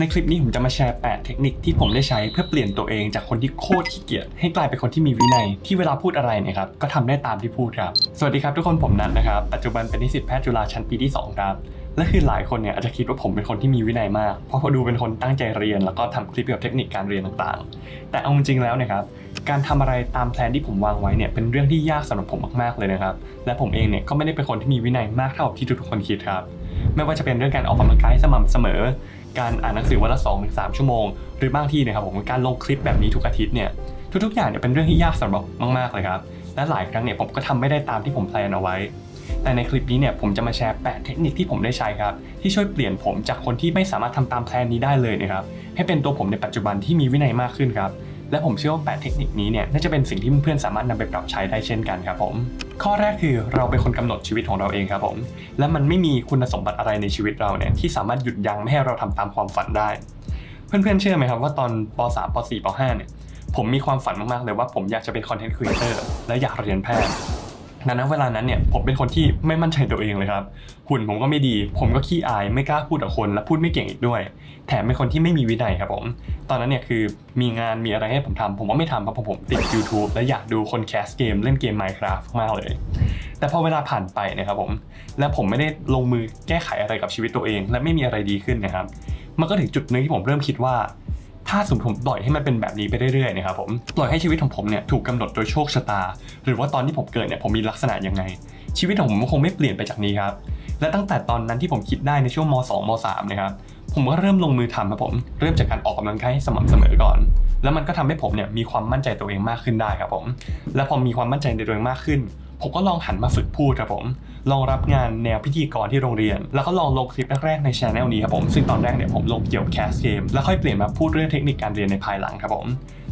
ในคลิปนี้ผมจะมาแชร์ 8 เทคนิคที่ผมได้ใช้เพื่อเปลี่ยนตัวเองจากคนที่โคตรขี้เกียจให้กลายเป็นคนที่มีวินัยที่เวลาพูดอะไรเนี่ยครับก็ทำได้ตามที่พูดครับ สวัสดีครับทุกคนผมนัทนะครับ ปัจจุบันเป็นนิสิตแพทย์จุฬาชั้นปีที่ 2 ครับ และคือหลายคนเนี่ยอาจจะคิดว่าผมเป็นคนที่มีวินัยมาก เพราะพอดูเป็นคนตั้งใจเรียน แล้วก็ทำคลิปเกี่ยวกับเทคนิคการเรียนต่างๆ แต่เอาจริงๆแล้วเนะครับการทำอะไรตามแผนที่ผมวางไว้เนี่ยเป็นเรื่องที่ยากสำหรับผมมากๆเลยนะครับและผมเองเนี่ยก็ไม่ได้เป็นคนที่มีวินัยมากเท่าที่ทุกคนคิดครับไม่ว่าจะเป็นเรื่องการออกกำลังกายสม่ำเสมอ การอ่านหนังสือวันละ2อถึงสชั่วโมง หรือบางที่นะครับผมการลงคลิปแบบนี้ทุกอาทิตย์เนี่ยทุกๆอย่างเนี่ยเป็นเรื่องที่ยากสำหรับมากๆเลยครับและหลายครั้งเนี่ยผมก็ทำไม่ได้ตามที่ผมแพลนเอาไว้ แต่ในคลิปนี้เนี่ยผมจะมาแชร์ 8 เทคนิคที่ผมได้ใช้ครับ ที่ช่วยเปลี่ยนผมจากคนที่ไม่สามารถทำตามแพลนนี้ได้เลยนะครับให้เป็นตัวผมในปัจจุบันที่มีวินัยมากขึ้นครับและผมเชื่อว่า 8 เทคนิคนี้เนี่ยน่าจะเป็นสิ่งที่เพื่อนๆสามารถนำไปปรับใช้ได้เช่นกันครับผม ข้อแรกคือเราเป็นคนกำหนดชีวิตของเราเองครับผม และมันไม่มีคุณสมบัติอะไรในชีวิตเราเนี่ยที่สามารถหยุดยั้งไม่ให้เราทำตามความฝันได้ เพื่อนๆเชื่อไหมครับว่าตอนป .3 ป .4 ป .5 เนี่ยผมมีความฝันมากๆเลยว่าผมอยากจะเป็นคอนเทนต์ครีเอเตอร์และอยากเรียนแพทย์ดังนั้นเวลานั้นเนี่ยผมเป็นคนที่ไม่มั่นใจตัวเองเลยครับหุ่นผมก็ไม่ดี ผมก็ขี้อายไม่กล้าพูดกับคนและพูดไม่เก่งอีกด้วย แถมเป็นคนที่ไม่มีวินัยครับผม ตอนนั้นเนี่ยคือมีงานมีอะไรให้ผมทำผมก็ไม่ทำเพราะผมติด YouTube และอยากดูคนแคสเกมเล่นเกม Minecraft มากเลย แต่พอเวลาผ่านไปนะครับผม และผมไม่ได้ลงมือแก้ไขอะไรกับชีวิตตัวเอง และไม่มีอะไรดีขึ้นนะครับ มันก็ถึงจุดหนึงที่ผมเริ่มคิดว่า ถ้าสมมติผมปล่อยให้มันเป็นแบบนี้ไปเรื่อยๆนะครับผมปล่อยให้ชีวิตของผมเนี่ยถูกกำหนดโดยโชคชะตา หรือว่าตอนที่ผมเกิดเนี่ยผมมีลักษณะยังไง ชีวิตของผมก็คงไม่เปลี่ยนไปจากนี้ครับและตั้งแต่ตอนนั้นที่ผมคิดได้ในช่วงม 2 ม 3 นะครับ ผมก็เริ่มลงมือทำครับผม เริ่มจากการออกกำลังกายให้สม่ำเสมอก่อน แล้วมันก็ทำให้ผมเนี่ยมีความมั่นใจตัวเองมากขึ้นได้ครับผม และพอมีความมั่นใจในตัวเองมากขึ้น ผมก็ลองหันมาฝึกพูดครับผม ลองรับงานแนวพิธีกรที่โรงเรียน แล้วก็ลองลงคลิปแรกๆในช anel นี้ครับผม ซึ่งตอนแรกเนี่ยผมลงเกี่ยวกับแคสเกม แล้วค่อยเปลี่ยนมาพูดเรื่องเทคนิคการเรียนในภายหลังครับผม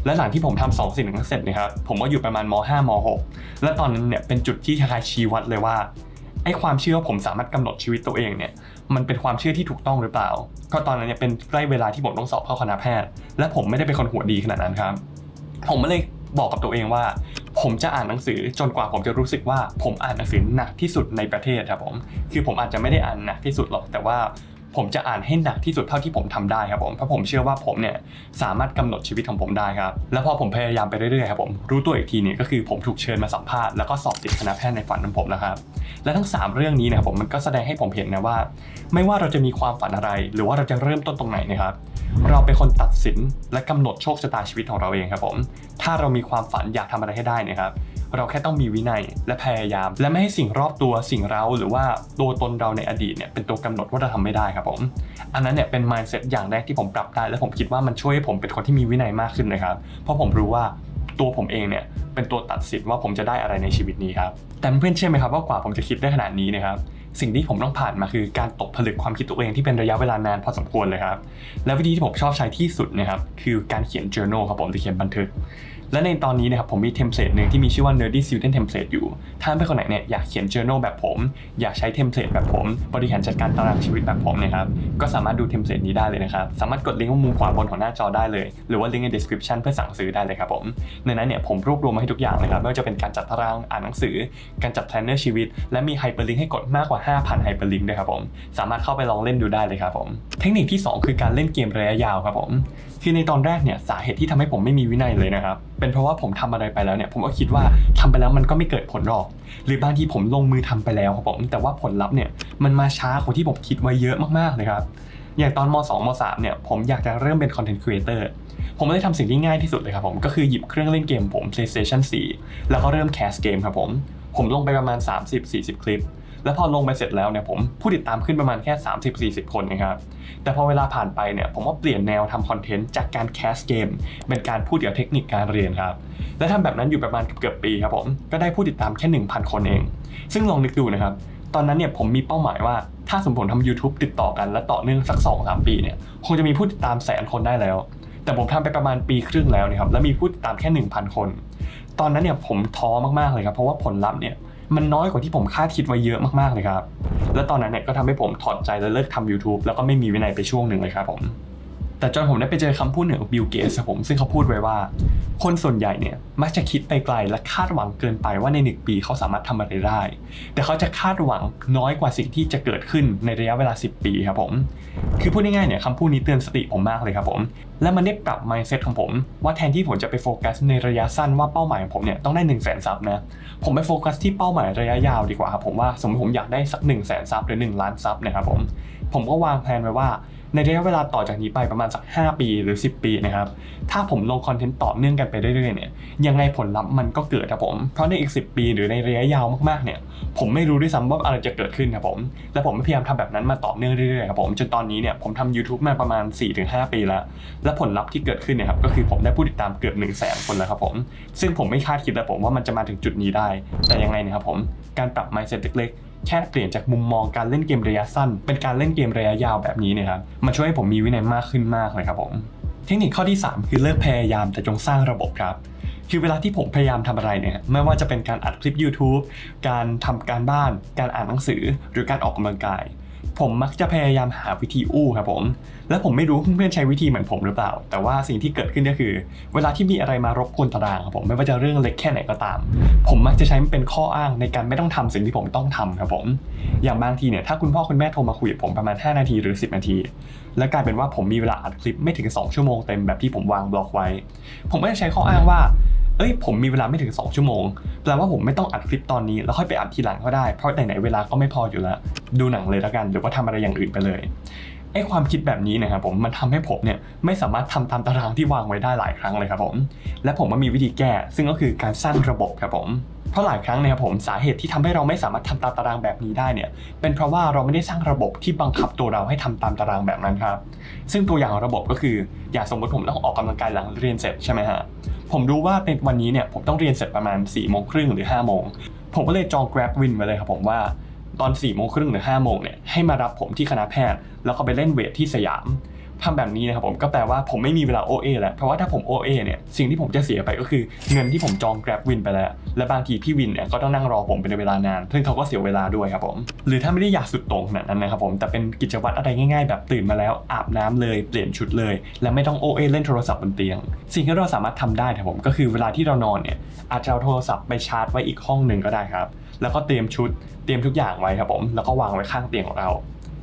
และหลังที่ผมทำสองสิ่งนั้นเสร็จเนะครับ ผมก็อยู่ประมาณม 5 ม 6 และตอนนั้นเนี่ยเป็นจุดที่คล้ายชี้วัดเลยว่าไอ้ความเชื่อว่าผมสามารถกำหนดชีวิตตัวเองเนี่ย มันเป็นความเชื่อที่ถูกต้องหรือเปล่า ก็ตอนนั้นเนี่ยเป็นใกล้เวลาที่ผมต้องสอบเข้าคณะแพทย์ และผมไม่ได้เป็นคนหัวดีขนาดนั้นครับ ผมก็เลยบอกกับตัวเองว่า ผมจะอ่านหนังสือจนกว่าผมจะรู้สึกว่าผมอ่านหนังสือหนักที่สุดในประเทศครับผม คือผมอาจจะไม่ได้อ่านหนักที่สุดหรอก แต่ว่า ผมจะอ่านให้หนักที่สุดเท่าที่ผมทำได้ครับผมเพราะผมเชื่อว่าผมเนี่ยสามารถกำหนดชีวิตของผมได้ครับแล้วพอผมพยายามไปเรื่อยๆครับผมรู้ตัวอีกทีเนี่ยก็คือผมถูกเชิญมาสัมภาษณ์แล้วก็สอบติดคณะแพทย์ในฝันของผมนะครับและทั้ง 3 เรื่องนี้นะครับผมมันก็แสดงให้ผมเห็นนะว่า ไม่ว่าเราจะมีความฝันอะไร หรือว่าเราจะเริ่มต้นตรงไหนนะครับเราเป็นคนตัดสินและกำหนดโชคชะตาชีวิตของเราเองครับผมถ้าเรามีความฝันอยากทำอะไรให้ได้นะครับ เราแค่ต้องมีวินัยและพยายาม และไม่ให้สิ่งรอบตัวสิ่งเราหรือว่าตัวตนเราในอดีตเนี่ยเป็นตัวกำหนดว่าเราทำไม่ได้ครับผม อันนั้นเนี่ยเป็น mindset อย่างแรกที่ผมปรับได้ และผมคิดว่ามันช่วยให้ผมเป็นคนที่มีวินัยมากขึ้นนะครับ เพราะผมรู้ว่าตัวผมเองเนี่ยเป็นตัวตัดสินว่าผมจะได้อะไรในชีวิตนี้ครับ แต่เพื่อนเชื่อไหมครับว่ากว่าผมจะคิดได้ขนาดนี้นะครับสิ่งที่ผมต้องผ่านมาคือการตกผลึกความคิดตัวเองที่เป็นระยะเวลานานพอสมควรเลยครับ และวิธีที่ผมชอบใช้ที่สุดนะครับคือการเขียน journal ครับผมจะเขียนบันทึก และในตอนนี้นะครับผมมีเทมเพลตหนึ่งที่มีชื่อว่า nerdy student template อยู่ ถ้าเพื่อนคนไหนเนี่ยอยากเขียน journal แบบผม อยากใช้เทมเพลตแบบผม บริหารจัดการตารางชีวิตแบบผมเนะครับ ก็สามารถดูเทมเพลตนี้ได้เลยนะครับ สามารถกดลิงก์มุมขวาบนของหน้าจอได้เลย หรือว่าลิงก์ใน description เพื่อสั่งซื้อได้เลยครับผม ในนั้นเนี่ยผมรวบรวมมาให้ทุกอย่างเลยครับ ไม่ว่าจะเป็นการจัดตาราง อ่านหนังสือ การจัด planner ชีวิต และมีไฮเปอร์ลิงก์ให้กดมากกว่า 5,000ไฮเปอร์ลิงก์ด้วยครับผม สามารถเข้าไปลองเล่นดูได้เลยครับผม เทคนิคที่ 2 คือการเล่นเกมระยะยาวครับผม คือในตอนแรกเนี่ยสาเหตุที่ทำให้ผมไม่มีวินัยเลยนะครับ เป็นเพราะว่าผมทำอะไรไปแล้วเนี่ย ผมก็คิดว่าทำไปแล้วมันก็ไม่เกิดผลหรอก หรือบางทีผมลงมือทำไปแล้วครับผมแต่ว่าผลลัพธ์เนี่ยมันมาช้ากว่าที่ผมคิดไว้เยอะมากๆเลยครับอย่างตอนม 2 ม 3 เนี่ย ผมอยากจะเริ่มเป็นคอนเทนต์ครีเอเตอร์ ผมเลยทำสิ่งที่ง่ายที่สุดเลยครับผม ก็คือหยิบเครื่องเล่นเกมผม PlayStation 4 แล้วก็เริ่มแคสเกมครับผม ผมลงไปประมาณ 30-40 คลิป แล้วพอลงไปเสร็จแล้วเนี่ยผมผู้ติดตามขึ้นประมาณแค่ 30-40 คนนะครับแต่พอเวลาผ่านไปเนี่ยผมว่าเปลี่ยนแนวทำคอนเทนต์จากการแคสเกมเป็นการพูดเกี่ยวกับเทคนิคการเรียนครับและทำแบบนั้นอยู่ประมาณเกือบปีครับผมก็ได้ผู้ติดตามแค่ 1,000 คนเอง ซึ่งลองนึกดูนะครับตอนนั้นเนี่ยผมมีเป้าหมายว่าถ้าสมมติผมทำ YouTube ติดต่อกันและต่อเนื่องสัก 2-3 ปีเนี่ยคงจะมีผู้ติดตามแสนคนได้แล้ว แต่ผมทำไปประมาณปีครึ่งแล้วนะครับแล้วมีผู้ติดตามแค่ 1,000 คน ตอนนั้นเนี่ยผมท้อมากๆเลยครับเพราะว่าผลลัพธ์เนี่ย มันน้อยกว่าที่ผมคาดคิดไว้เยอะมากๆเลยครับ และตอนนั้นเนี่ยก็ทำให้ผมถอดใจและเลิกทำ YouTube แล้วก็ไม่มีวินัยไปช่วงหนึ่งเลยครับผม แต่จนผมได้ไปเจอคำพูดหนึ่งของบิลเกตส์ผมซึ่งเขาพูดไว้ว่า คนส่วนใหญ่เนี่ยมักจะคิดไปไกลและคาดหวังเกินไปว่าในหนึ่งปีเขาสามารถทำอะไรได้ แต่เขาจะคาดหวังน้อยกว่าสิ่งที่จะเกิดขึ้นในระยะเวลา 10 ปีครับผม คือพูดง่ายๆเนี่ยคำพูดนี้เตือนสติผมมากเลยครับผม และมันได้ปรับ mindset ของผม ว่าแทนที่ผมจะไปโฟกัสในระยะสั้นว่าเป้าหมายของผมเนี่ยต้องได้1นึ่งแสนซับนะผมไปโฟกัสที่เป้าหมายระยะยาวดีกว่าครับผมว่าสมมติผมอยากได้สัก1นึ่งแสนซับหรือ1ล้านซับนะครับผมผมก็วางแผนไว้ว่า ในระยะเวลาต่อจากนี้ไปประมาณสัก 5 ปีหรือ 10 ปีนะครับ ถ้าผมลงคอนเทนต์ต่อเนื่องกันไปเรื่อยๆเนี่ย ยังไงผลลัพธ์มันก็เกิดครับผม เพราะในอีก 10 ปีหรือในระยะยาวมากๆเนี่ย ผมไม่รู้ด้วยซ้ำว่าอะไรจะเกิดขึ้นครับผม และผมพยายามทำแบบนั้นมาต่อเนื่องเรื่อยๆครับผม จนตอนนี้เนี่ยผมทำ YouTube มาประมาณ 4-5 ปีแล้ว และผลลัพธ์ที่เกิดขึ้นเนี่ยครับก็คือผมได้ผู้ติดตามเกือบ1 0 0 0 0แสนคนแล้วครับผม ซึ่งผมไม่คาดคิดเลยผมว่ามันจะมาถึงจุดนี้ได้ แต่ยังไงนะครับผม การปรับ mindset เล็กๆ แค่เปลี่ยนจากมุมมองการเล่นเกมระยะสั้น เป็นการเล่นเกมระยะยาวแบบนี้เนี่ยครับมันช่วยให้ผมมีวินัยมากขึ้นมากเลยครับผม เทคนิคข้อที่ 3 คือเลิกพยายามแต่จงสร้างระบบครับคือเวลาที่ผมพยายามทำอะไรเนี่ย ไม่ว่าจะเป็นการอัดคลิป YouTube การทำการบ้าน การอ่านหนังสือ หรือการออกกำลังกาย ผมมักจะพยายามหาวิธีอู้ครับผม และผมไม่รู้เพื่อนๆใช้วิธีเหมือนผมหรือเปล่า แต่ว่าสิ่งที่เกิดขึ้นก็คือ เวลาที่มีอะไรมารบกวนตารางครับผมไม่ว่าจะเรื่องเล็กแค่ไหนก็ตาม ผมมักจะใช้มันเป็นข้ออ้างในการไม่ต้องทำสิ่งที่ผมต้องทำครับผม อย่างบางทีเนี่ยถ้าคุณพ่อคุณแม่โทรมาคุยกับผมประมาณ 5 นาทีหรือ 10 นาที และกลายเป็นว่าผมมีเวลาอัดคลิปไม่ถึง 2 ชั่วโมงเต็มแบบที่ผมวางบล็อกไว้ ผมก็จะใช้ข้ออ้างว่า เอ้ยผมมีเวลาไม่ถึง 2 ชั่วโมง แปลว่าผมไม่ต้องอัดคลิปตอนนี้แล้วค่อยไปอัดทีหลังก็ได้ เพราะไหนๆเวลาก็ไม่พออยู่แล้ว ดูหนังเลยแล้วกัน หรือว่าทำอะไรอย่างอื่นไปเลย ไอ้ความคิดแบบนี้นะครับผมมันทำให้ผมเนี่ยไม่สามารถทำตามตารางที่วางไว้ได้หลายครั้งเลยครับผม และผมก็มีวิธีแก้ ซึ่งก็คือการสร้างระบบครับผมเพราะหลายครั้งนะครับผมสาเหตุที่ทำให้เราไม่สามารถทำตามตารางแบบนี้ได้เนี่ยเป็นเพราะว่าเราไม่ได้สร้างระบบที่บังคับตัวเราให้ทำตามตารางแบบนั้นครับซึ่งตัวอย่างระบบก็คือ อย่างสมมติผมต้องออกกำลังกายหลังเรียนเสร็จใช่ไหมฮะผมรู้ว่าในวันนี้เนี่ยผมต้องเรียนเสร็จประมาณ4ี่โมงครึ่งหรือ5้าโมงผมก็เลยจอง Grab Win ไว้เลยครับผมว่า ตอน4ี่โมงครึ่งหรือ5้าโมงเนี่ยให้มารับผมที่คณะแพทย์ แล้วก็ไปเล่นเวทที่สยาม ทำแบบนี้นะครับผมก็แปลว่าผมไม่มีเวลา OA แล้ว เพราะว่าถ้าผม OA เนี่ยสิ่งที่ผมจะเสียไปก็คือเงินที่ผมจอง Grab Win ไปแล้ว และบางทีพี่วินเนี่ยก็ต้องนั่งรอผมเป็นเวลานานซึ่งเขาก็เสียเวลาด้วยครับผมหรือถ้าไม่ได้อยากสุดโต่งขนาดนั้นนะครับผมแต่เป็นกิจวัตรอะไรง่ายๆ แบบตื่นมาแล้วอาบน้ำเลยเปลี่ยนชุดเลย และไม่ต้อง OA เล่นโทรศัพท์บนเตียง สิ่งที่เราสามารถทำได้ครับผมก็คือเวลาที่เรานอนเนี่ยอาจจะเอาโทรศัพท์ไปชาร์จไว้อีกห้องหนึ่งก็ได้ครับแล้วก็เตรียมชุดเตรียมทุกอย่างไว้ครับผมแล้วก็วางไว้ข้างเตียงของเรา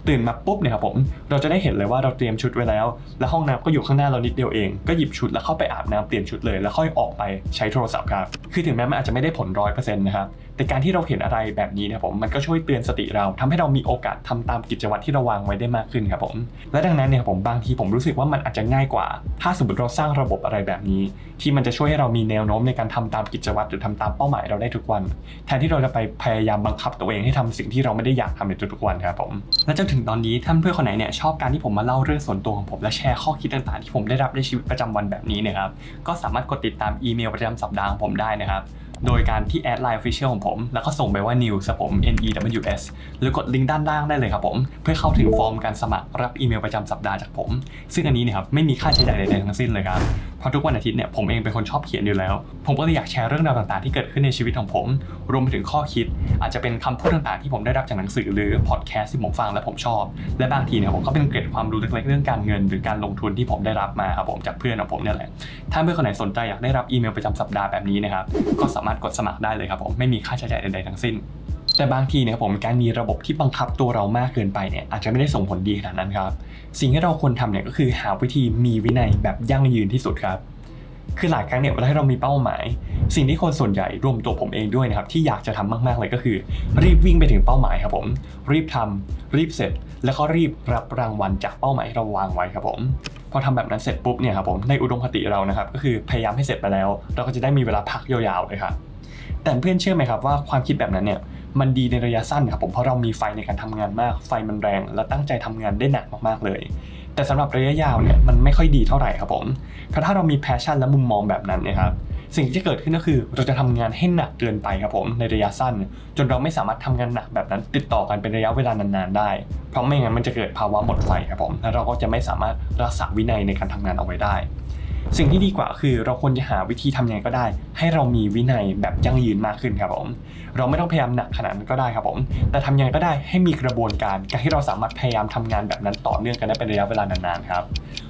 ตื่นมาปุ๊บเนี่ยครับผมเราจะได้เห็นเลยว่าเราเตรียมชุดไว้แล้ว และห้องน้ำก็อยู่ข้างหน้าเรานิดเดียวเองก็หยิบชุดแล้วเข้าไปอาบน้ำเปลี่ยนชุดเลยแล้วค่อยออกไปใช้โทรศัพท์ครับคือถึงแม้มันอาจจะไม่ได้ผลร้อยเปอร์เซ็นต์นะครับ แต่การที่เราเห็นอะไรแบบนี้นะผมมันก็ช่วยเตือนสติเราทำให้เรามีโอกาสทำตามกิจวัตรที่เราวางไว้ได้มากขึ้นครับผมและดังนั้นเนี่ยผมบางทีผมรู้สึกว่ามันอาจจะง่ายกว่า ถ้าสมมติเราสร้างระบบอะไรแบบนี้ ที่มันจะช่วยให้เรามีแนวโน้มในการทำตามกิจวัตรหรือทำตามเป้าหมายเราได้ทุกวัน แทนที่เราจะไปพยายามบังคับตัวเองให้ทำสิ่งที่เราไม่ได้อยากทำในทุกๆวันครับผมและจนถึงตอนนี้ท่านเพื่อนคนไหนเนี่ยชอบการที่ผมมาเล่าเรื่องส่วนตัวของผมและแชร์ข้อคิดต่างๆ ที่ผมได้รับในชีวิตประจำวันแบบนี้เนะครับก็สามารถกดติดตามอีเมลประจำสัปดาห์ของผมได้นะครับ โดยการที่แอดไลน์ Official ของผม แล้วก็ส่งไปว่า news ครับผม n e w s หรือกดลิงก์ด้านล่างได้เลยครับผม เพื่อเข้าถึงฟอร์มการสมัครรับอีเมลประจำสัปดาห์จากผม ซึ่งอันนี้เนี่ยครับไม่มีค่าใช้จ่ายใดๆทั้งสิ้นเลยครับเพราะทุกวันอาทิตย์เนี่ยผมเองเป็นคนชอบเขียนอยู่แล้ว ผมก็เลยอยากแชร์เรื่องราวต่างๆที่เกิดขึ้นในชีวิตของผม รวมไปถึงข้อคิด อาจจะเป็นคำพูดต่างๆที่ผมได้รับจากหนังสือหรือพอดแคสต์ที่ผมฟังและผมชอบ และบางทีเนี่ยผมก็เป็นเกร็ดความรู้เล็กๆเรื่องการเงิน หรือการลงทุนที่ผมได้รับมาครับผมจากเพื่อนของผมเนี่ยแหละถ้าเพื่อนคนไหนสนใจอยากได้รับอีเมลประจำสัปดาห์แบบนี้นะครับก็สามารถกดสมัครได้เลยครับผมไม่มีค่าใช้จ่ายใดๆทั้งสิ้น แต่บางทีเนี่ยครับผมการมีระบบที่บังคับตัวเรามากเกินไปเนี่ยอาจจะไม่ได้ส่งผลดีขนาดนั้นครับ สิ่งที่เราควรทำเนี่ยก็คือหาวิธีมีวินัยแบบยั่งยืนที่สุดครับคือหลายครั้งเนี่ยเวลาที่เรามีเป้าหมาย สิ่งที่คนส่วนใหญ่รวมตัวผมเองด้วยนะครับที่อยากจะทำมาก ๆ เลยก็คือ รีบวิ่งไปถึงเป้าหมายครับผม รีบทำรีบเสร็จ แล้วก็รีบรับรางวัลจากเป้าหมายที่เราวางไว้ครับผม พอทำแบบนั้นเสร็จปุ๊บเนี่ยครับผมในอุดมคติเรานะครับก็คือพยายามให้เสร็จไปแล้ว เราก็จะได้มีเวลาพักยาวๆเลยครับแต่เพื่อนเชื่อไหมครับว่าความคิดแบบนั้นเนี่ยมันดีในระยะสั้นครับผมเพราะเรามีไฟในการทำงานมาก ไฟมันแรง และตั้งใจทำงานได้หนักมากๆเลย แต่สำหรับระยะยาวเนี่ยมันไม่ค่อยดีเท่าไหร่ครับผมเพราะถ้าเรามีแพชชั่นและมุมมองแบบนั้นเนะครับ สิ่งที่จะเกิดขึ้นก็คือเราจะทำงานให้หนักเกินไปครับผมในระยะสั้น จนเราไม่สามารถทำงานหนักแบบนั้น ติดต่อกันเป็นระยะเวลานานๆได้ เพราะไม่งั้นมันจะเกิดภาวะหมดไฟครับผมและเราก็จะไม่สามารถรักษาวินัยในการทำงานเอาไว้ได้ สิ่งที่ดีกว่าคือเราควรจะหาวิธีทำยังไงก็ได้ ให้เรามีวินัยแบบยั่งยืนมากขึ้นครับผมเราไม่ต้องพยายามหนักขนาดนั้นก็ได้ครับผม แต่ทำยังไงก็ได้ให้มีกระบวนการการที่เราสามารถพยายามทำงานแบบนั้นต่อเนื่องกันได้เป็นระยะเวลานานๆครับ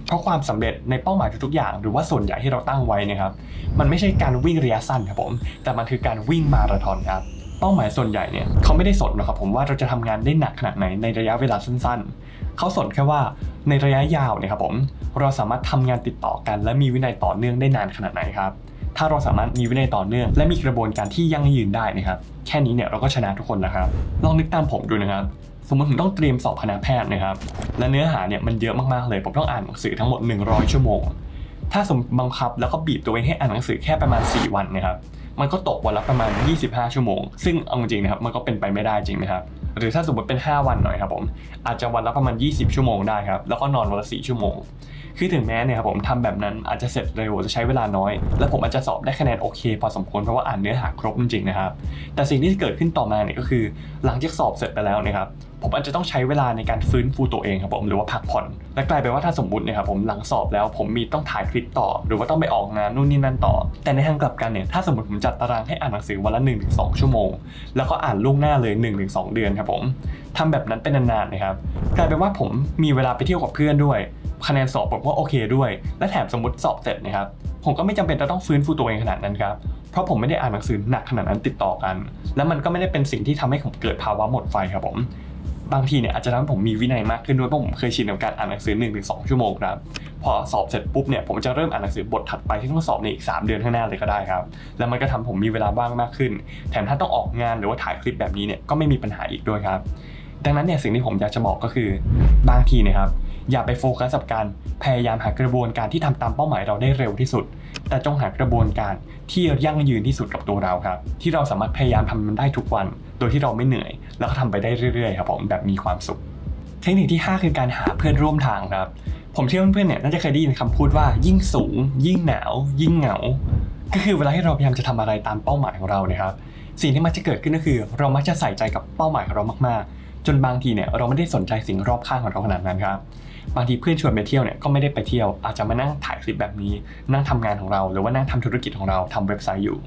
เพราะความสำเร็จในเป้าหมายทุกๆอย่าง หรือว่าส่วนใหญ่ที่เราตั้งไว้นะครับ มันไม่ใช่การวิ่งระยะสั้นครับผม แต่มันคือการวิ่งมาราธอนครับ เป้าหมายส่วนใหญ่เนี่ยเขาไม่ได้สนหรอกครับผมว่าเราจะทำงานได้หนักขนาดไหนในระยะเวลาสั้น ๆ เขาสนแค่ว่าในระยะยาวเนี่ยครับผมเราสามารถทำงานติดต่อกัน และมีวินัยต่อเนื่องได้นานขนาดไหนครับถ้าเราสามารถมีวินัยต่อเนื่อง และมีกระบวนการที่ยั่งยืนได้นะครับแค่นี้เนี่ยเราก็ชนะทุกคนแล้วครับลองนึกตามผมดูนะครับสมมติผมต้องเตรียมสอบคณะแพทย์นะครับ และเนื้อหาเนี่ยมันเยอะมากๆเลย ผมต้องอ่านหนังสือทั้งหมด 100 ชั่วโมง ถ้าสมมติบังคับแล้วก็บีบตัวเองให้อ่านหนังสือแค่ประมาณ 4 วันนะครับ มันก็ตกวันละประมาณ 25 ชั่วโมง ซึ่งเอาจริงนะครับมันก็เป็นไปไม่ได้จริงไหมครับหรือถ้าสมมติเป็น 5 วันหน่อยครับผมอาจจะวันละประมาณ 20 ชั่วโมงได้ครับแล้วก็นอนวันละ4ชั่วโมง คือถึงแม้เนี่ยครับผมทำแบบนั้นอาจจะเสร็จเร็วจะใช้เวลาน้อย และผมอาจจะสอบได้คะแนนโอเค พอสมควรเพราะว่าอ่านเนื้อหาครบจริงๆนะครับแต่สิ่งที่เกิดขึ้นต่อมาเนี่ยก็คือ หลังจากสอบเสร็จไปแล้วนะครับผมอาจจะต้องใช้เวลาในการฟื้นฟูตัวเองครับผมหรือว่าพักผ่อน และกลายเป็นว่าถ้าสมมติเนี่ยครับผมหลังสอบแล้ว ผมมีต้องถ่ายคลิปต่อ หรือว่าต้องไปออกงานนู่นนี่นั่นต่อ แต่ในทางกลับกันเนี่ยถ้าสมมติผมจัดตารางให้อ่านหนังสือวันละ1-2 ชั่วโมง แล้วก็อ่านล่วงหน้าเลย 1-2 เดือนครับผมทำแบบนั้นเป็นนานๆนะครับกลายเป็นว่าผมมีเวลาไปเที่ยวกับเพื่อนด้วยคะแนนสอบผมก็โอเคด้วย และแถมสมมติสอบเสร็จนะครับผมก็ไม่จำเป็นจะต้องฟื้นฟูตัวเองขนาดนั้นครับ เพราะผมไม่ได้อ่านหนังสือหนักขนาดนั้นติดต่อกัน และมันก็ไม่ได้เป็นสิ่งที่ทำให้ผมเกิดภาวะหมดไฟครับผม บางทีเนี่ยอาจจะทำให้ผมมีวินัยมากขึ้นด้วยเพราะผมเคยชินกับการอ่านหนังสือ1นถึงสชั่วโมงครับพอสอบเสร็จปุ๊บเนี่ยผมจะเริ่มอ่านหนังสือบทถัดไปที่ต้องสอบในอีก 3 เดือนข้างหน้าเลยก็ได้ครับ แล้วมันก็ทำผมมีเวลาว่างมากขึ้น แถมถ้าต้องออกงานหรือว่าถ่ายคลิปแบบนี้เนี่ยก็ไม่มีปัญหาอีกด้วยครับดังนั้นเนี่ยสิ่งที่ผมอยากจะบอกก็คือบางทีเนะครับอย่าไปโฟกัสกับการพยายามหากระบวนการที่ทำตามเป้าหมายเราได้เร็วที่สุด แต่จงหากระบวนการที่ยั่งยืนที่สุดกับตัวเราครับ ที่เราสามารถพยายามทำมันได้ทุกวัน โดยที่เราไม่เหนื่อย แล้วก็ทำไปได้เรื่อยๆครับผมแบบมีความสุข เทคนิคที่ 5 คือการหาเพื่อนร่วมทางครับ ผมเชื่อเพื่อนๆเนี่ยน่าจะเคยได้ยินคำพูดว่ายิ่งสูง ยิ่งหนาว ยิ่งเหงา ก็คือเวลาที่เราพยายามจะทำอะไรตามเป้าหมายของเรานะครับสิ่งที่มักจะเกิดขึ้นก็คือ เรามักจะใส่ใจกับเป้าหมายของเรามากๆ จนบางทีเนี่ยเราไม่ได้สนใจสิ่งรอบข้างของเราขนาดนั้นครับ บางทีเพื่อนชวนไปเที่ยวเนี่ยก็ไม่ได้ไปเที่ยว อาจจะมานั่งถ่ายคลิปแบบนี้ นั่งทำงานของเรา หรือว่านั่งทำธุรกิจของเราทำเว็บไซต์อยู่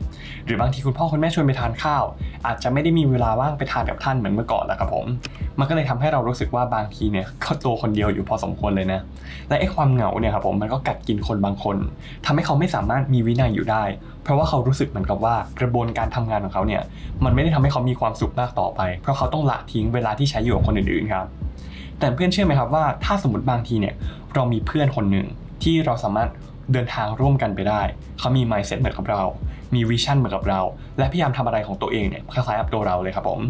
หรือบางทีคุณพ่อคุณแม่ชวนไปทานข้าว อาจจะไม่ได้มีเวลาว่างไปทานกับท่านเหมือนเมื่อก่อนแล้วครับผม มันก็เลยทำให้เรารู้สึกว่าบางทีเนี่ยก็ตัวคนเดียวอยู่พอสมควรเลยนะ และไอ้ความเหงาเนี่ยครับผมมันก็กัดกินคนบางคนทำให้เขาไม่สามารถมีวินัยอยู่ได้ เพราะว่าเขารู้สึกเหมือนกับว่ากระบวนการทำงานของเขาเนี่ยมันไม่ได้ทำให้เขามีความสุขมากต่อไป เพราะเขาต้องละทิ้งเวลาที่ใช้อยู่กับคนอื่นๆครับ แต่เพื่อนเชื่อไหมครับว่าถ้าสมมติบางทีเนี่ยเรามีเพื่อนคนหนึ่งที่เราสามารถเดินทางร่วมกันไปได้ เขามี mindset เหมือนกับเรา มีวิชั่นเหมือนกับเรา และพยายามทำอะไรของตัวเองเนี่ยคล้ายๆกับตัวเราเลยครับผม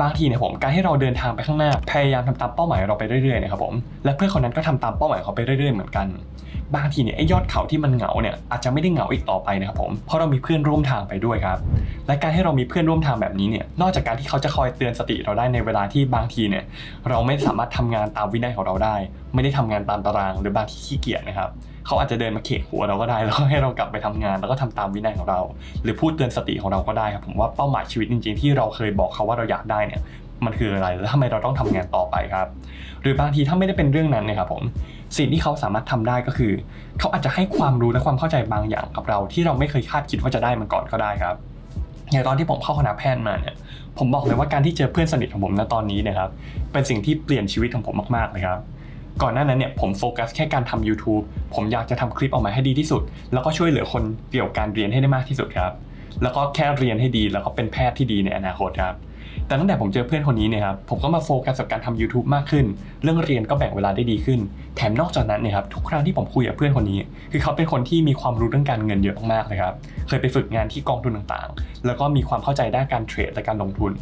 บางทีเนี่ยผมการให้เราเดินทางไปข้างหน้า พยายามทำตามเป้าหมายเราไปเรื่อยๆนะครับผม และเพื่อนคนนั้นก็ทำตามเป้าหมายเขาไปเรื่อยๆเหมือนกัน บางทีเนี่ยไอ้ยอดเขาที่มันเหงาเนี่ยอาจจะไม่ได้เหงาอีกต่อไปนะครับผมเพราะเรามีเพื่อนร่วมทางไปด้วยครับและการให้เรามีเพื่อนร่วมทางแบบนี้เนี่ยนอกจากการที่เขาจะคอยเตือนสติเราได้ในเวลาที่บางทีเนี่ยเราไม่สามารถทำงานตามวินัยของเราได้ ไม่ได้ทำงานตามตาราง หรือบางที่ขี้เกียจนะครับเขาอาจจะเดินมาเขกหัวเราก็ได้แล้วก็ให้เรากลับไปทำงานแล้วก็ทำตามวินัยของเรา หรือพูดเตือนสติของเราก็ได้ครับผมว่าเป้าหมายชีวิตจริง ๆ ที่เราเคยบอกเขาว่าเราอยากได้เนี่ยมันคืออะไรแล้วทำไมเราต้องทำงานต่อไปครับ หรือบางทีถ้าไม่ได้เป็นเรื่องนั้นเนี่ยครับผม สิ่งที่เขาสามารถทำได้ก็คือ เขาอาจจะให้ความรู้และความเข้าใจบางอย่างกับเรา ที่เราไม่เคยคาดคิดว่าจะได้มันก่อนก็ได้ครับอย่างตอนที่ผมเข้าคณะแพทย์มาเนี่ยผมบอกเลยว่าการที่เจอเพื่อนสนิทของผมณตอนนี้นะครับเป็นสิ่งที่เปลี่ยนชีวิตของผมมากๆเลยครับก่อนหน้านั้นเนี่ยผมโฟกัสแค่การทำ YouTube ผมอยากจะทำคลิปออกมาให้ดีที่สุด แล้วก็ช่วยเหลือคนเกี่ยวกับการเรียนให้ได้มากที่สุดครับ แล้วก็แค่เรียนให้ดีแล้วก็เป็นแพทย์ที่ดีในอนาคตครับ แต่ตั้งแต่ผมเจอเพื่อนคนนี้เนี่ยครับผมก็มาโฟกัสกับการทำ YouTube มากขึ้น เรื่องเรียนก็แบ่งเวลาได้ดีขึ้น แถมนอกจากนั้นเนี่ยครับทุกครั้งที่ผมคุยกับเพื่อนคนนี้ คือเขาเป็นคนที่มีความรู้เรื่องการเงินเยอะมากๆเลยครับเคยไปฝึกงานที่กองทุนต่างๆ แล้วก็มีความเข้าใจด้านการเทรดและการลงทุน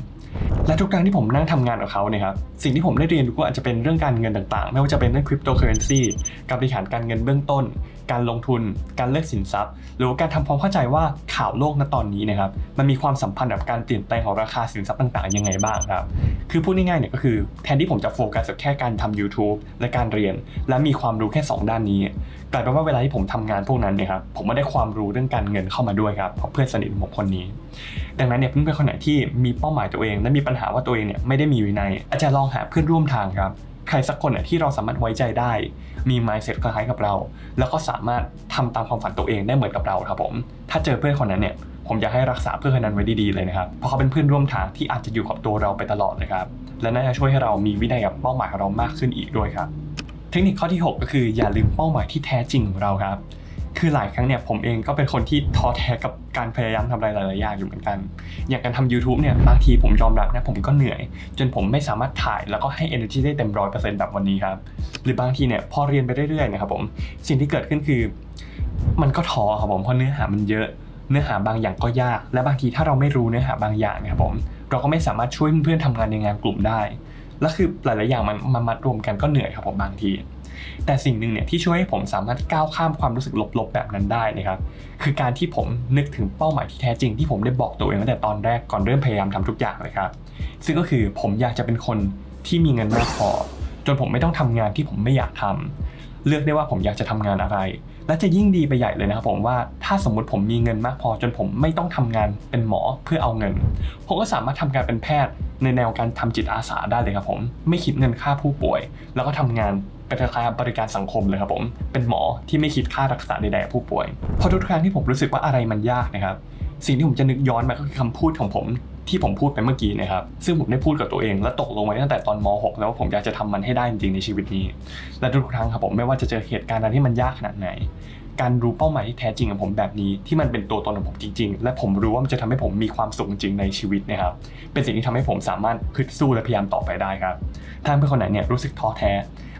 และทุกครั้งที่ผมนั่งทำงานกับเขาเนี่ยครับสิ่งที่ผมได้เรียนรู้ก็อาจจะเป็นเรื่องการเงินต่างๆ ไม่ว่าจะเป็นเรื่องคริปโตเคอเรนซีการบริหารการเงินเบื้องต้น การลงทุน การเลือกสินทรัพย์ หรือว่าการทำความเข้าใจว่าข่าวโลกณตอนนี้นะครับมันมีความสัมพันธ์กับการเปลี่ยนแปลงของราคาสินทรัพย์ต่างๆยังไงบ้างครับคือพูดง่ายๆเนี่ยก็คือแทนที่ผมจะโฟกัสกับแค่การทำ YouTube และการเรียน และมีความรู้แค่ 2 ด้านนี้กลายเป็นว่าเวลาที่ผมทำงานพวกนั้นเนี่ยครับผมไม่ได้ความรู้เรื่องการเงินเข้ามาด้วยครับเพราะเพื่อนสนิทของผมคนนี้ดังนั้นเนี่ยเพื่อนๆคนไหนที่มีเป้าหมายตัวเอง และมีปัญหาว่าตัวเองเนี่ยไม่ได้มีวินัยอาจจะลองหาเพื่อนร่วมทางครับใครสักคนน่ะที่เราสามารถไว้ใจได้ มี mindset คล้ายๆกับเรา แล้วก็สามารถทำตามความฝันตัวเองได้เหมือนกับเราครับผม ถ้าเจอเพื่อนคนนั้นเนี่ย ผมอยากให้รักษาเพื่อนคนนั้นไว้ดีๆเลยนะครับ เพราะเขาเป็นเพื่อนร่วมทางที่อาจจะอยู่กับตัวเราไปตลอดนะครับ และน่าจะช่วยให้เรามีวินัยกับเป้าหมายของเรามากขึ้นอีกด้วยครับ เทคนิคข้อที่ 6 ก็คืออย่าลืมเป้าหมายที่แท้จริงของเราครับ คือหลายครั้งเนี่ยผมเองก็เป็นคนที่ท้อแท้กับการพยายามทำอะไรหลายๆอย่างอยู่เหมือนกัน อย่างการทำ YouTube เนี่ยบางทีผมยอมรับนะผมก็เหนื่อย จนผมไม่สามารถถ่ายแล้วก็ให้ energy ได้เต็มร้อยเปอร์เซ็นต์แบบวันนี้ครับ หรือบางทีเนี่ยพอเรียนไปเรื่อยๆนะครับผมสิ่งที่เกิดขึ้นคือ มันก็ท้อครับผมเพราะเนื้อหามันเยอะ เนื้อหาบางอย่างก็ยาก และบางทีถ้าเราไม่รู้เนื้อหาบางอย่างนะครับผมเราก็ไม่สามารถช่วยเพื่อนๆทำงานในงานกลุ่มได้ แล้วคือหลายๆอย่างมันมันมัดรวมกันก็เหนื่อยครับผมบางที แต่สิ่งหนึ่งเนี่ยที่ช่วยให้ผมสามารถก้าวข้ามความรู้สึกลบๆแบบนั้นได้นะครับคือการที่ผมนึกถึงเป้าหมายที่แท้จริงที่ผมได้บอกตัวเองตั้งแต่ตอนแรกก่อนเริ่มพยายามทำทุกอย่างเลยครับซึ่งก็คือผมอยากจะเป็นคนที่มีเงินมากพอจนผมไม่ต้องทำงานที่ผมไม่อยากทำเลือกได้ว่าผมอยากจะทำงานอะไร และจะยิ่งดีไปใหญ่เลยนะครับผมว่าถ้าสมมติผมมีเงินมากพอ จนผมไม่ต้องทำงานเป็นหมอเพื่อเอาเงิน ผมก็สามารถทำงานเป็นแพทย์ในแนวการทำจิตอาสาได้เลยครับผม ไม่คิดเงินค่าผู้ป่วย แล้วก็ทำงาน เป็นคล้ายๆบริการสังคมเลยครับผม เป็นหมอที่ไม่คิดค่ารักษาใดๆผู้ป่วยพราะทุกครั้งที่ผมรู้สึกว่าอะไรมันยากนะครับ สิ่งที่ผมจะนึกย้อนมาก็คือคำพูดของผมที่ผมพูดไปเมื่อกี้นะครับ ซึ่งผมได้พูดกับตัวเอง และตกลงไว้ตั้งแต่ตอนม .6 แล้วว่าผมอยากจะทำมันให้ได้จริงๆในชีวิตนี้ และทุกครั้งครับผมไม่ว่าจะเจอเหตุการณ์อะไรที่มันยากขนาดไหน การรู้เป้าหมายที่แท้จริงของผมแบบนี้ ที่มันเป็นตัวตนของผมจริง ๆ และผมรู้ว่ามันจะทำให้ผมมีความสุขจริงในชีวิตนะครับ เป็นสิ่งที่ทำให้ผมสามารถพึดสู้และพยายามต่อไปได้ครับ ถ้าเพื่อนคนไหนเนี่ยรู้สึกท้อแท้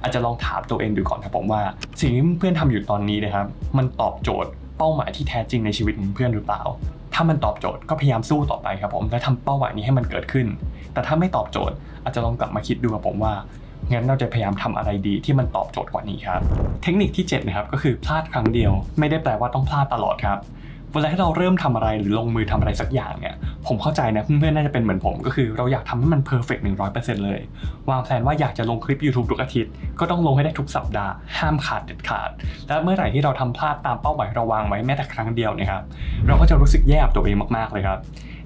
อาจจะลองถามตัวเองดูก่อนครับผมว่า สิ่งที่เพื่อนทำอยู่ตอนนี้นะครับ มันตอบโจทย์เป้าหมายที่แท้จริงในชีวิตของเพื่อนหรือเปล่า ถ้ามันตอบโจทย์ก็พยายามสู้ต่อไปครับผมและทำเป้าหมายนี้ให้มันเกิดขึ้น แต่ถ้าไม่ตอบโจทย์อาจจะลองกลับมาคิดดูกับผมว่างั้นเราจะพยายามทำอะไรดีที่มันตอบโจทย์กว่านี้ครับ เทคนิคที่7นะครับก็คือพลาดครั้งเดียว ไม่ได้แปลว่าต้องพลาดตลอดครับ เวลาที่เราเริ่มทำอะไรหรือลงมือทำอะไรสักอย่างเนี่ย ผมเข้าใจนะเพื่อนๆน่าจะเป็นเหมือนผม ก็คือเราอยากทำให้มันเพอร์เฟกต์หนึ่งร้อยเปอร์เซ็นต์เลย วางแผนว่าอยากจะลงคลิป YouTube ทุกอาทิตย์ ก็ต้องลงให้ได้ทุกสัปดาห์ห้ามขาดเด็ดขาด และเมื่อไหร่ที่เราทำพลาดตามเป้าหมายที่เราวางไว้แม้แต่ครั้งเดียวเนะครับเราก็จะรู้สึกแย่กับตัวเองมากๆเลยครับ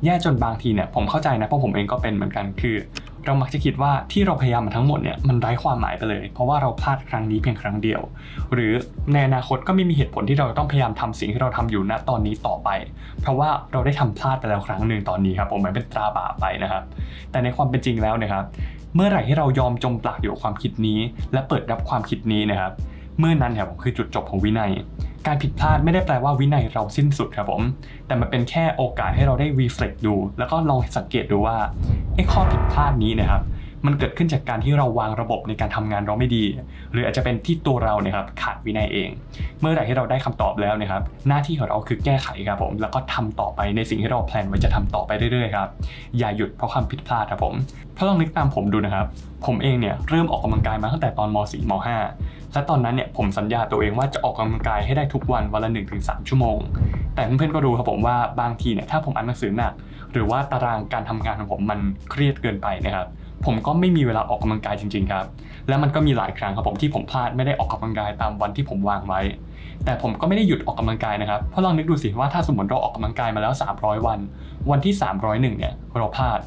แย่จนบางทีเนี่ยผมเข้าใจนะเพราะผมเองก็เป็นเหมือนกันคือ เรามักจะคิดว่าที่เราพยายามมาทั้งหมดเนี่ยมันไร้ความหมายไปเลย เพราะว่าเราพลาดครั้งนี้เพียงครั้งเดียว หรือในอนาคตก็ไม่มีเหตุผลที่เราต้องพยายามทำสิ่งที่เราทำอยู่ณตอนนี้ต่อไป เพราะว่าเราได้ทำพลาดไปแล้วครั้งหนึ่งตอนนี้ครับผมหมือนเป็นตราบาปไปนะครับ แต่ในความเป็นจริงแล้วนะครับ เมื่อไหร่ที่เรายอมจมปลักอยู่กับความคิดนี้ และเปิดรับความคิดนี้นะครับ เมื่อนั้นครับผมคือจุดจบของวินัย การผิดพลาดไม่ได้แปลว่าวินัยเราสิ้นสุดครับผม แต่มันเป็นแค่โอกาสให้เราได้รีเฟล็กดู แล้วก็ลองสังเกตดูว่าไอ้ข้อผิดพลาดนี้นะครับ มันเกิดขึ้นจากการที่เราวางระบบในการทำงานเราไม่ดี หรืออาจจะเป็นที่ตัวเราเนี่ยครับขาดวินัยเอง เมื่อไหร่ที่เราได้คำตอบแล้วนะครับ หน้าที่ของเราคือแก้ไขครับผมแล้วก็ทำต่อไปในสิ่งที่เราแพลนไว้จะทำต่อไปเรื่อยๆครับอย่าหยุดเพราะความผิดพลาดครับผมเพราลองนึกตามผมดูนะครับผมเองเนี่ยเริ่มออกกำลังกายมาตั้งแต่ตอนม .4 ม .5 และตอนนั้นเนี่ยผมสัญญาตัวเองว่าจะออกกำลังกายให้ได้ทุกวันวันละ 1-3 ชั่วโมง แต่เพื่อนๆก็รู้ครับผมว่าบางทีเนี่ยถ้าผมอ่านหนังสือหนัก หรือว่าตารางการทำงานของผมมันเครียดเกินไปนะครับ ผมก็ไม่มีเวลาออกกำลังกายจริงๆครับ และมันก็มีหลายครั้งครับผมที่ผมพลาดไม่ได้ออกกำลังกายตามวันที่ผมวางไว้ แต่ผมก็ไม่ได้หยุดออกกำลังกายนะครับ เพราะลองนึกดูสิว่าถ้าสมมติเราออกกำลังกายมาแล้ว 300 วัน วันที่ 301เนี่ยเราพลาด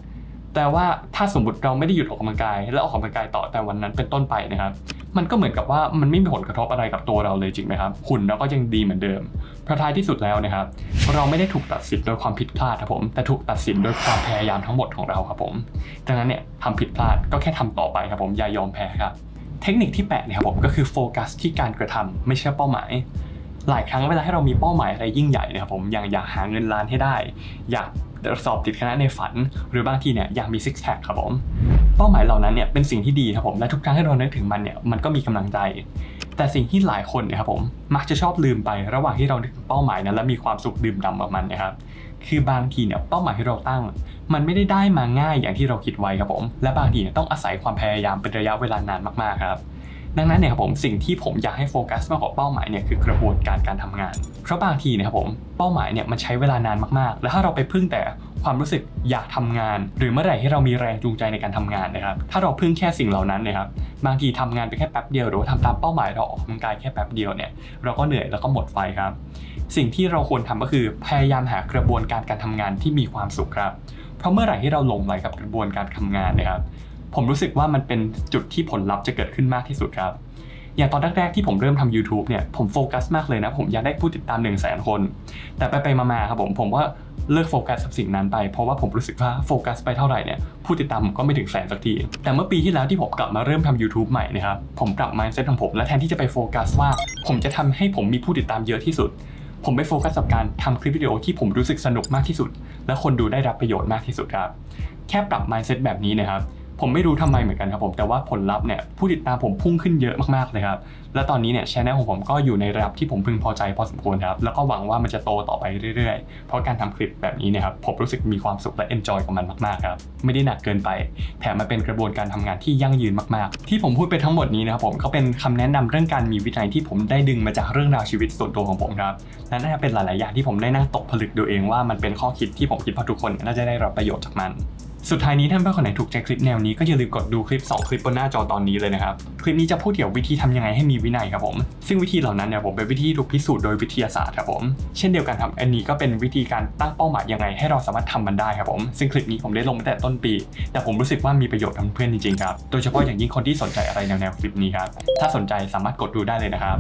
แต่ว่าถ้าสมมติเราไม่ได้หยุดออกกำลังกาย และออกกำลังกายต่อแต่วันนั้นเป็นต้นไปนะครับ มันก็เหมือนกับว่ามันไม่มีผลกระทบอะไรกับตัวเราเลยจริงไหมครับหุ่นเราก็ยังดีเหมือนเดิมเพราะท้ายที่สุดแล้วนะครับ เราไม่ได้ถูกตัดสินโดยความผิดพลาดครับผม แต่ถูกตัดสินโดยความพยายามทั้งหมดของเราครับผมดังนั้นเนี่ยทำผิดพลาดก็แค่ทำต่อไปครับผมอย่ายอมแพ้ครับเทคนิคที่8เนี่ยครับผมก็คือโฟกัสที่การกระทำไม่ใช่เป้าหมายหลายครั้งเวลาให้เรามีเป้าหมายอะไรยิ่งใหญ่เนะครับผมอย่างอยากหาเงินล้านให้ได้ อยาก สอบติดคณะในฝัน หรือบางทีเนี่ยอยากมีซิกแพคครับผมเป้าหมายเหล่านั้นเนี่ยเป็นสิ่งที่ดีครับผมและทุกครั้งที่เรานึกถึงมันเนี่ยมันก็มีกำลังใจ แต่สิ่งที่หลายคนเนี่ยครับผมมักจะชอบลืมไประหว่างที่เรานึกถึงเป้าหมายนั้นและมีความสุขดื่มด่ำกับมันนะครับคือบางทีเนี่ยเป้าหมายที่เราตั้ง มันไม่ได้ได้มาง่ายอย่างที่เราคิดไว้ครับผม และบางทีเนี่ยต้องอาศัยความพยายามเป็นระยะเวลานานมากๆครับ ดังนั้นเนี่ยครับผมสิ่งที่ผมอยากให้โฟกัสมากกว่าเป้าหมายเนี่ยคือกระบวนการการทำงาน เพราะบางทีเนะครับผมเป้าหมายเนี่ยมันใช้เวลานานมากๆ และถ้าเราไปพึ่งแต่ความรู้สึกอยากทำงาน หรือเมื่อไหร่ที่เรามีแรงจูงใจในการทำงานนะครับ ถ้าเราพึ่งแค่สิ่งเหล่านั้นนะครับบางทีทำงานไปแค่แป๊บเดียวหรือว่าทำตามเป้าหมายเราออกกำลังกายแค่แป๊บเดียวเนี่ยเราก็เหนื่อยแล้วก็หมดไฟครับ สิ่งที่เราควรทำก็คือพยายามหากระบวนการการทำงานที่มีความสุขครับเพราะเมื่อไหร่ที่เราหลงไหลกับกระบวนการทำงานนะครับ ผมรู้สึกว่ามันเป็นจุดที่ผลลัพธ์จะเกิดขึ้นมากที่สุดครับ อย่างตอนแรกๆที่ผมเริ่มทำ YouTube เนี่ยผมโฟกัสมากเลยนะ ผมอยากได้ผู้ติดตาม 1 0 0 0 0แสนคน แต่ไปๆมาๆครับผมผมว่าเลิกโฟกัสกับสิ่งนั้นไป เพราะว่าผมรู้สึกว่าโฟกัสไปเท่าไหร่เนี่ยผู้ติดตามผมก็ไม่ถึงแสนสักที แต่เมื่อปีที่แล้วที่ผมกลับมาเริ่มทำ YouTube ใหม่นะครับผมปรับ mindset ของผมและแทนที่จะไปโฟกัสว่าผมจะทำให้ผมมีผู้ติดตามเยอะที่สุด ผมไปโฟกัสกับการทำคลิปวิดีโอที่ผมรู้สึกสนุกมากที่สุด และคนดูได้รับประโยชน์มากที่สุดครับ แค่ปรับ mindset แบบนี้นะครับ ผมไม่รู้ทำไมเหมือนกันครับผมแต่ว่าผลลัพธ์เนี่ยผู้ติดตามผมพุ่งขึ้นเยอะมากๆเลยครับและตอนนี้เนี่ยช anel ของผมก็อยู่ในระดับที่ผมพึงพอใจพอสมควรครับแล้วก็หวังว่ามันจะโตต่อไปเรื่อยๆ เพราะการทำคลิปแบบนี้เนี่ยครับผมรู้สึกมีความสุขและ enjoy กับมันมากๆครับไม่ได้หนักเกินไป แถมมันเป็นกระบวนการทำงานที่ยั่งยืนมากๆ ที่ผมพูดไปทั้งหมดนี้นะครับผมก็เป็นคำแนะนำเรื่องการมีวินัยที่ผมได้ดึงมาจากเรื่องราวชีวิตส่วนตัวของผมครับและน่าจะเป็นหลายๆอย่างที่ผมได้นั่งตกผลึกดูเองว่ามันเป็นข้อคิดที่ผมคิดว่าทุกคนน่าจะได้รับประโยชน์จากมัน สุดท้ายนี้ท่านเพื่อนคนไหนถูกใจคลิปแนวนี้ก็อย่าลืมกดดูคลิป 2 คลิปบนหน้าจอตอนนี้เลยนะครับ คลิปนี้จะพูดเกี่ยวกับวิธีทำยังไงให้มีวินัยครับผม ซึ่งวิธีเหล่านั้นเนี่ยผมเป็นวิธีถูกพิสูจน์โดยวิทยาศาสตร์ครับผม เช่นเดียวกันครับอันนี้ก็เป็นวิธีการตั้งเป้าหมายยังไงให้เราสามารถทำมันได้ครับผม ซึ่งคลิปนี้ผมได้ลงมาแต่ต้นปี แต่ผมรู้สึกว่ามีประโยชน์กับเพื่อนจริงๆครับ โดยเฉพาะอย่างยิ่งคนที่สนใจอะไรแนวๆคลิปนี้ครับ ถ้าสนใจสามารถกดดูได้เลยนะครับ